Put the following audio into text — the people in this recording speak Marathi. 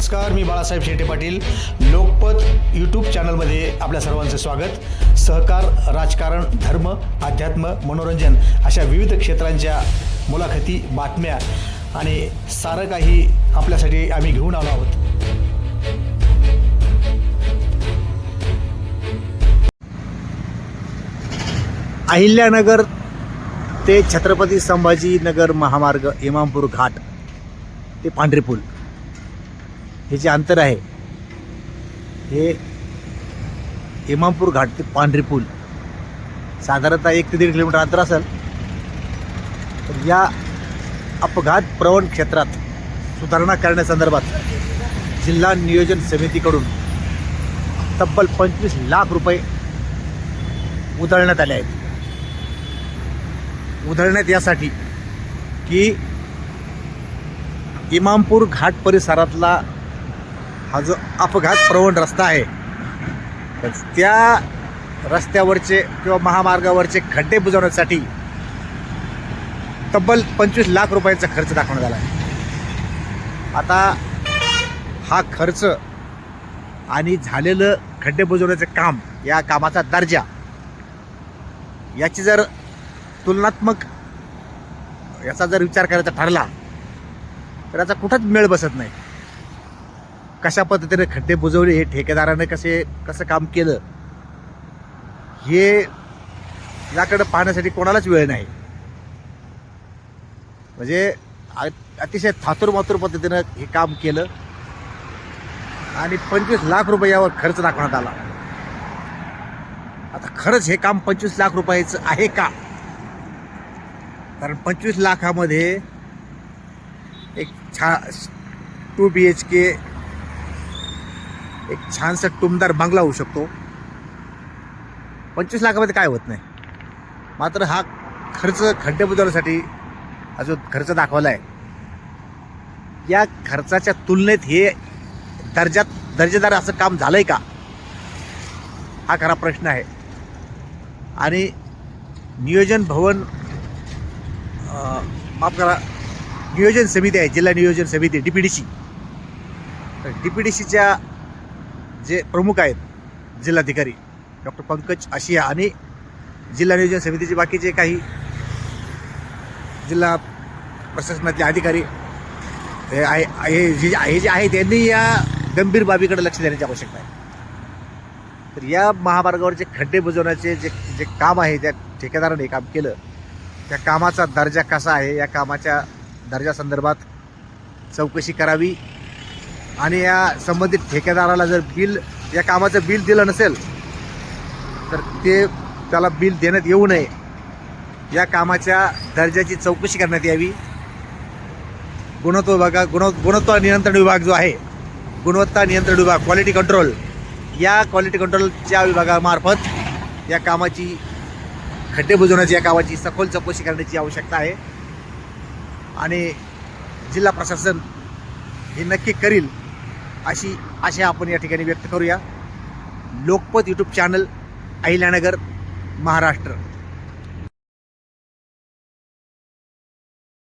नमस्कार मी बाळासाहेब शेटे पाटील. लोकपत यूट्यूब चॅनलमध्ये आपल्या सर्वांचं स्वागत. सहकार राजकारण धर्म अध्यात्म मनोरंजन अशा विविध क्षेत्रांच्या मुलाखती बातम्या आणि सारं काही आपल्यासाठी आम्ही घेऊन आलो आहोत. अहिल्यानगर ते छत्रपती संभाजीनगर महामार्ग इमामपूर घाट ते पांढरे पूल. हे जे अंतर आहे हे इमामपूर घाट ते पांढरी पूल. साधारणतः एक ते दीड किलोमीटर अंतर असेल. तर या अपघात प्रवण क्षेत्रात सुधारणा करण्यासंदर्भात जिल्हा नियोजन समितीकडून तब्बल पंचवीस लाख रुपये उधळण्यात आले आहेत. उधळण्यात यासाठी की इमामपूर घाट परिसरातला हा जो अपघात प्रवण रस्ता आहे तर त्या रस्त्यावरचे किंवा महामार्गावरचे खड्डे बुजवण्यासाठी तब्बल पंचवीस लाख रुपयांचा खर्च दाखवण्यात आला आहे. आता हा खर्च आणि झालेलं खड्डे बुजवण्याचं काम या कामाचा दर्जा याची जर तुलनात्मक याचा जर विचार करायचा ठरला तर याचा कुठंच मेळ बसत नाही. कशा पद्धतीने खड्डे बुजवले हे ठेकेदाराने कसे कसं काम केलं हे याकडं पाहण्यासाठी कोणालाच वेळ नाही. म्हणजे अतिशय थातूर मातूर पद्धतीनं हे काम केलं आणि पंचवीस लाख रुपये यावर खर्च दाखवण्यात आला. आता खरंच हे काम पंचवीस लाख रुपयाचं आहे का? कारण पंचवीस लाखामध्ये एक छा टू बी एच के एक छानसा टुमदार बंगला होऊ शकतो. पंचवीस लाखामध्ये काय होत नाही. मात्र हा खर्च खड्डे बुजवण्यासाठी हा जो खर्च दाखवला आहे या खर्चाच्या तुलनेत हे दर्जात दर्जेदार असं काम झालंय का? हा खरा प्रश्न आहे. आणि नियोजन भवन माफ करा नियोजन समिती आहे जिल्हा नियोजन समिती डी पी डी सी तर डी पी डी सीच्या जे प्रमुख आहेत जिल्हाधिकारी डॉक्टर पंकज आशिया आणि जिल्हा नियोजन समितीचे बाकीचे काही जिल्हा प्रशासनातले अधिकारी हे आहे जे हे जे आहेत त्यांनी या गंभीर बाबीकडे लक्ष देण्याची आवश्यकता आहे. तर या महामार्गावरचे खड्डे बुजवण्याचे जे जे काम आहे त्या ठेकेदाराने काम केलं त्या कामाचा दर्जा कसा आहे या कामाच्या दर्जासंदर्भात चौकशी करावी. आणि या संबंधित ठेकेदाराला जर बिल या कामाचं बिल दिलं नसेल तर ते त्याला बिल देण्यात येऊ नये. या कामाच्या दर्जाची चौकशी करण्यात यावी. गुणवत्ता विभागा गुण गुणवत्ता नियंत्रण विभाग जो आहे गुणवत्ता नियंत्रण विभाग क्वालिटी कंट्रोल या क्वालिटी कंट्रोलच्या विभागामार्फत या कामाची खड्डे बुजवण्याची या कामाची सखोल चौकशी करण्याची आवश्यकता आहे. आणि जिल्हा प्रशासन हे नक्की करील. अशी आशा आपण या ठिकाणी व्यक्त करूया. Lokpat YouTube channel Ahilyanagar Maharashtra.